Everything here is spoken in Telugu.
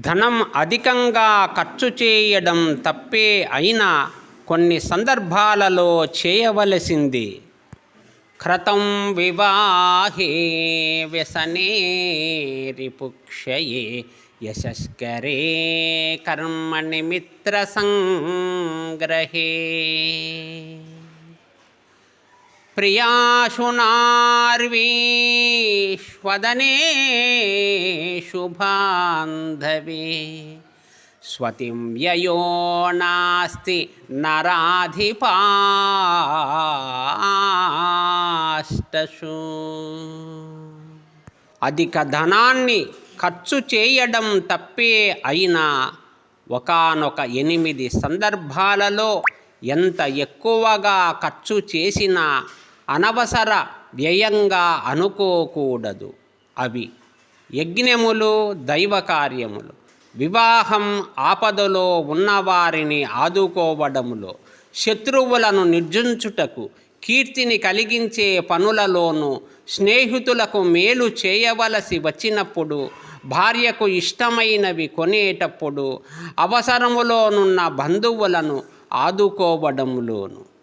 ధనం అధికంగా ఖర్చు చేయడం తప్పే అయినా కొన్ని సందర్భాలలో చేయవలసింది. క్రతం వివాహే వ్యసనే రిపుక్షయే యశస్కరే కర్మణి మిత్ర సంగ్రహే ప్రియాశునార్వీష్వదనే శుభాంధవే స్వతిం వ్యయో నాస్తి నరాధిపాష్టసు అధిక ధనాన్ని ఖర్చు చేయడం తప్పే అయినా ఒకానొక ఎనిమిది సందర్భాలలో ఎంత ఎక్కువగా ఖర్చు చేసినా అనవసర వ్యయంగా అనుకోకూడదు. అవి యజ్ఞములు దైవ కార్యములు వివాహం ఆపదలో ఉన్నవారిని ఆదుకోవడములో శత్రువులను నిర్జించుటకు కీర్తిని కలిగించే పనులలోనూ స్నేహితులకు మేలు చేయవలసి వచ్చినప్పుడు భార్యకు ఇష్టమైనవి కొనేటప్పుడు అవసరములోనున్న బంధువులను ఆదుకోవడములోనూ.